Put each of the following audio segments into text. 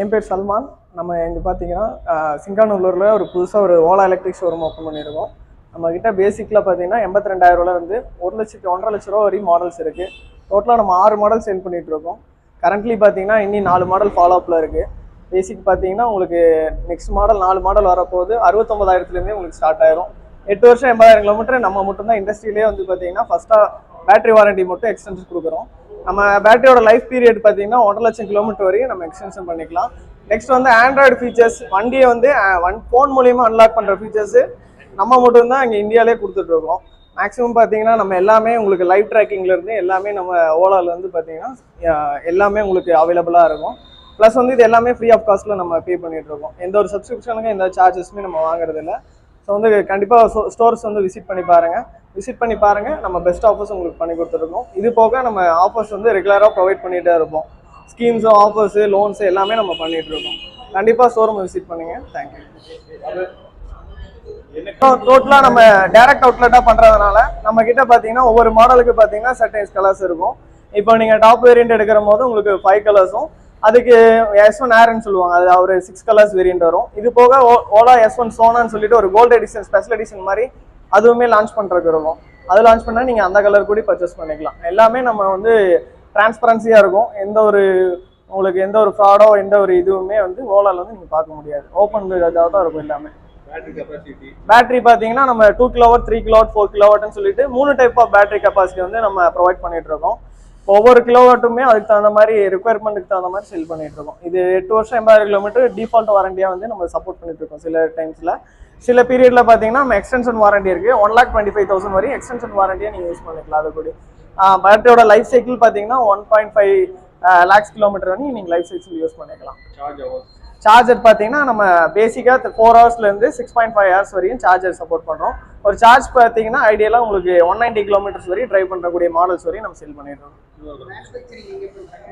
என் பேர் சல்மான். நம்ம இங்கே பார்த்தீங்கன்னா சிங்கானூரில் சிங்கானூர்ல ஒரு புதுசாக ஒரு ஓலா எலக்ட்ரிக் ஷோரூம் ஓப்பன் பண்ணியிருக்கோம். நம்மக்கிட்ட பேசிக்கில் பார்த்தீங்கன்னா எண்பத்தி ரெண்டாயிரம் வந்து ஒரு லட்சத்து ஒன்றரை லட்ச ரூபா வரையும் மாடல்ஸ் இருக்குது டோட்டலாக நம்ம ஆறு மாடல் சேல் பண்ணிகிட்ருக்கோம் இருக்கோம். கரண்ட்லி பார்த்தீங்கன்னா இன்னி நாலு மாடல் ஃபாலோ அப்பில் இருக்குது பேசிக் பார்த்தீங்கன்னா உங்களுக்கு நெக்ஸ்ட் மாடல் நாலு மாடல் வரப்போகுது. அறுபத்தொம்பதாயிரத்துலேருந்தே உங்களுக்கு ஸ்டார்ட் ஆயிரும். எட்டு வருஷம் எண்பதாயிரம் கிலோமீட்டர் நம்ம மட்டும்தான் இண்டஸ்ட்ரியிலே வந்து பார்த்தீங்கன்னா ஃபஸ்ட்டாக பேட்டரி வாரண்டி மட்டும் எக்ஸ்டென்ஷன் கொடுக்குறோம். நம்ம பேட்டரியோட லைஃப் பீரியட் பார்த்தீங்கன்னா ஒன்றரை லட்சம் கிலோமீட்டர் வரையும் நம்ம எக்ஸ்டென்ஷன் பண்ணிக்கலாம். நெக்ஸ்ட் வந்து ஆண்ட்ராய்டு ஃபீச்சர்ஸ் வண்டியை வந்து ஒன் ஃபோன் மூலியமா அன்லாக் பண்ணுற ஃபீச்சர்ஸ் நம்ம மட்டும்தான் இங்கே இந்தியாவிலே கொடுத்துட்ருக்கோம் மேக்ஸிமம் பார்த்தீங்கன்னா நம்ம எல்லாமே உங்களுக்கு லைவ் ட்ராக்கிங்லேருந்து எல்லாமே நம்ம ஓலாவில் வந்து பார்த்தீங்கன்னா எல்லாமே உங்களுக்கு அவைலபிளாக இருக்கும். ப்ளஸ் வந்து இது எல்லாமே ஃப்ரீ ஆஃப் காஸ்ட்டில் நம்ம பே பண்ணிகிட்ருக்கோம் எந்த ஒரு சப்ஸ்கிரிப்ஷனுக்கும் எந்த சார்ஜஸுமே நம்ம வாங்குறது இல்லை ஸோ வந்து கண்டிப்பாக ஸ்டோர்ஸ் வந்து விசிட் பண்ணி பாருங்கள் விசிட் பண்ணி பாருங்கள் நம்ம பெஸ்ட் ஆஃபர்ஸ் உங்களுக்கு பண்ணி கொடுத்துருக்கோம். இது போக நம்ம ஆஃபர்ஸ் வந்து ரெகுலராக ப்ரொவைட் பண்ணிகிட்டே இருப்போம். ஸ்கீம்ஸு ஆஃபர்ஸு லோன்ஸு எல்லாமே நம்ம பண்ணிகிட்ருக்கோம் இருக்கோம். கண்டிப்பாக ஷோரூம் விசிட் பண்ணுங்கள் தேங்க்யூ டோட்டலாக நம்ம டேரக்ட் அவுட்லெட்டாக பண்ணுறதுனால நம்ம கிட்ட பார்த்தீங்கன்னா ஒவ்வொரு மாடலுக்கு பார்த்தீங்கன்னா செட்டைஸ் கலர்ஸ் இருக்கும். இப்போ நீங்கள் டாப் வேரியன்ட் எடுக்கிற போது உங்களுக்கு ஃபைவ் கலர்ஸும் அதுக்கு எஸ் ஒன் ஏர்னு சொல்லுவாங்க. அது ஒரு சிக்ஸ் கலர்ஸ் வேரியன்ட் வரும். இது போக ஓலா எஸ் ஒன் சோனான்னு சொல்லிட்டு ஒரு கோல்டு எடிஷன் ஸ்பெஷல் எடிஷன் மாதிரி அதுவுமே லான்ச் பண்ணுறதுக்கு இருக்கும். அது லான்ச் பண்ணால் நீங்கள் அந்த கலர் கூட பர்ச்சேஸ் பண்ணிக்கலாம். எல்லாமே நம்ம வந்து டிரான்ஸ்பரன்சியாக இருக்கும். எந்த ஒரு உங்களுக்கு எந்த ஒரு ஃப்ராடோ எந்த ஒரு இதுவுமே வந்து ஓலால வந்து நீங்கள் பார்க்க முடியாது. ஓப்பன் இதாக தான் இருக்கும் எல்லாமே. பேட்டரி கெப்பாசிட்டி பேட்டரி பார்த்தீங்கன்னா நம்ம two kilowatt three kilowatt four கிலோவாட்னு சொல்லிட்டு மூணு டைப் ஆஃப் பேட்டரி கெப்பாசிட்டி வந்து நம்ம ப்ரொவைட் பண்ணிட்டு இருக்கோம். ஒவ்வொரு கிலோவாட்டுமே அதுக்கு தகுந்த மாதிரி ரெக்குயர்மெண்ட்டுக்கு தகுந்த மாதிரி செல் பண்ணிட்டு இருக்கோம். இது எட்டு வருஷம் எண்பதாயிரம் கிலோமீட்டர் டிஃபால்ட் வாரண்டியாக வந்து நம்ம சப்போர்ட் பண்ணிட்டு இருக்கோம் சில டைம்ஸில் சில பீரியட்ல பார்த்தீங்கன்னா நம்ம எக்ஸ்டென்ஷன் வாரண்டி இருக்கு. One lakh twenty five thousand வரையும் எக்ஸ்டென்ஷன் வாரண்டியாக நீங்கள் யூஸ் பண்ணிக்கலாம் அது கூட. பேட்டரியோட லைஃப் சைக்கிள் பார்த்தீங்கன்னா one point five lakhs kilometre வரையும் நீங்கள் லைஃப் சைக்கிள் யூஸ் பண்ணிக்கலாம். சார்ஜர் பார்த்தீங்கன்னா நம்ம பேசிக்காக ஃபோர் ஹவர்ஸ்லேருந்து சிக்ஸ் பாயிண்ட் ஃபைவ் ஹவர்ஸ் வரையும் சார்ஜர் சப்போர்ட் பண்ணுறோம் ஒரு சார்ஜ் பார்த்தீங்கன்னா ஐடியலாக உங்களுக்கு ஒன் நைன்டி கிலோமீட்டர்ஸ் வரையும் ட்ரைவ் பண்ணுறக்கூடிய மாடல்ஸ் வரையும் நம்ம செல் பண்ணிடுறோம்.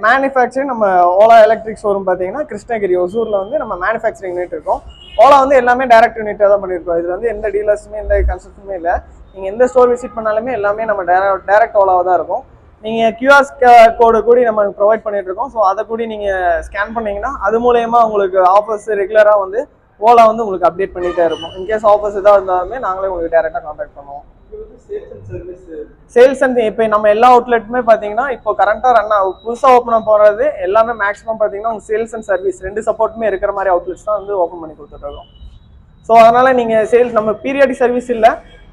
மேனுஃபேக்சரிங் நம்ம ஓலா எலக்ட்ரிக் ஷோரூம் பார்த்தீங்கன்னா கிருஷ்ணகிரி ஒசூரில் வந்து நம்ம மேனுஃபேக்சரிங் யூனிட் இருக்கோம். ஓலா வந்து எல்லாமே டைரக்ட் யூனிட்டாக தான் பண்ணியிருக்கோம் இதில் வந்து எந்த டீலர்ஸுமே எந்த கன்ஸ்ட்ரக்ஷனுமே இல்லை. நீங்கள் எந்த ஸ்டோர் விசிட் பண்ணாலுமே எல்லாமே நம்ம டேரக்ட் ஓலாவாக தான் இருக்கும். நீங்கள் கியூஆர் கோடு கூட நம்ம ப்ரொவைட் பண்ணிட்டு இருக்கோம் ஸோ அதை கூட நீங்கள் ஸ்கேன் பண்ணீங்கன்னா அது மூலயமா உங்களுக்கு ஆஃபர்ஸ் ரெகுலராக வந்து ஓலா வந்து உங்களுக்கு அப்டேட் பண்ணிட்டே இருக்கும். இன்கேஸ் ஆஃபர்ஸ் எதாவது இருந்தாலுமே நாங்களே உங்களுக்கு டேரெக்டாக கான்டாக்ட் பண்ணுவோம். Sales and service sales and இப்போ நம்ம எல்லா அவுட்லெட்டுமே பார்த்தீங்கன்னா இப்போ கரண்ட்டாக ரன் ஆகும் புதுசாக ஓப்பன் போகிறது எல்லாமே மேக்ஸிமம் பார்த்தீங்கன்னா உங்கள் சேல்ஸ் அண்ட் சர்வீஸ் ரெண்டு சப்போர்ட்டுமே இருக்கிற மாதிரி அவுட்லெட்ஸ் தான் வந்து ஓப்பன் பண்ணி கொடுத்துட்ருக்கோம் ஸோ அதனால் நீங்கள் சேல்ஸ் நம்ம பீரியாடிக் சர்வீஸ் இல்லை.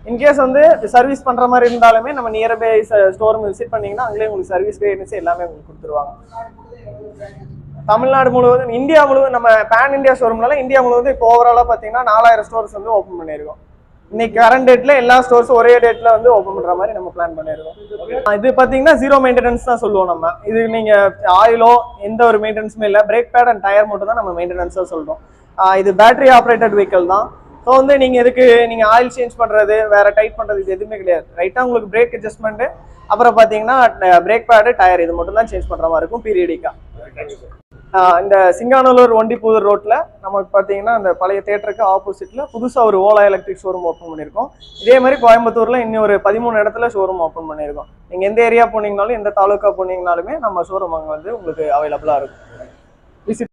இன்கேஸ் வந்து சர்வீஸ் பண்ணுற மாதிரி இருந்தாலுமே நம்ம நியர்பை ஸ்டோர் விசிட் பண்ணிங்கன்னா அங்கேயே உங்களுக்கு சர்வீஸ் கைடன்ஸ் எல்லாமே உங்களுக்கு கொடுத்துருவாங்க. தமிழ்நாடு முழுவதும் இந்தியா முழுவதும் நம்ம பேன் இந்தியா ஷோரூம்னால இந்தியா முழுவதும் இப்போ ஓவராலாக பார்த்தீங்கன்னா நாலாயிரம் ஸ்டோர்ஸ் வந்து ஓப்பன் பண்ணியிருக்கோம். இன்னைக்கு கரண்ட் டேட்ல எல்லா ஸ்டோர்ஸும் ஒரே டேட்ல வந்து ஓப்பன் பண்ற மாதிரி நம்ம பிளான் பண்ணிருக்கோம் இது பாத்தீங்கன்னா ஜீரோ மெயின்டெனன்ஸ் தான் சொல்லுவோம் நம்ம. இது நீங்க ஆயிலோ எந்த ஒரு மெயின்டெனன்ஸுமே இல்லை. பிரேக் பேட் அண்ட் டயர் மட்டும் தான் நம்ம மெயின்டெனன்ஸாக சொல்றோம். இது பேட்டரி ஆப்ரேட்டட் வெஹிக்கிள் தான். ஸோ வந்து நீங்கள் இதுக்கு நீங்கள் ஆயில் சேஞ்ச் பண்ணுறது வேற டைட் பண்ணுறது இது எதுவுமே கிடையாது. ரைட்டாக உங்களுக்கு பிரேக் அட்ஜஸ்ட்மெண்ட்டு அப்புறம் பார்த்தீங்கன்னா பிரேக் பேடு டயர் இது மட்டும் தான் சேஞ்ச் பண்ணுற மாதிரி இருக்கும் பீரியடிக்கா இந்த சிங்கானலூர் ஒண்டிப்புதூர் ரோட்டில் நமக்கு பார்த்தீங்கன்னா அந்த பழைய தேட்டருக்கு ஆப்போசிட்டில் புதுசாக ஒரு ஓலா எலக்ட்ரிக் ஷோரூம் ஓப்பன் பண்ணியிருக்கோம். இதே மாதிரி கோயம்புத்தூரில் இன்னும் ஒரு பதிமூணு இடத்துல ஷோரூம் ஓப்பன் பண்ணியிருக்கோம். நீங்கள் எந்த ஏரியா போனீங்கனாலும் எந்த தாலுக்கா போனீங்கனாலுமே நம்ம ஷோரூம் அங்கே வந்து உங்களுக்கு அவைலபிளாக இருக்கும். விசிட்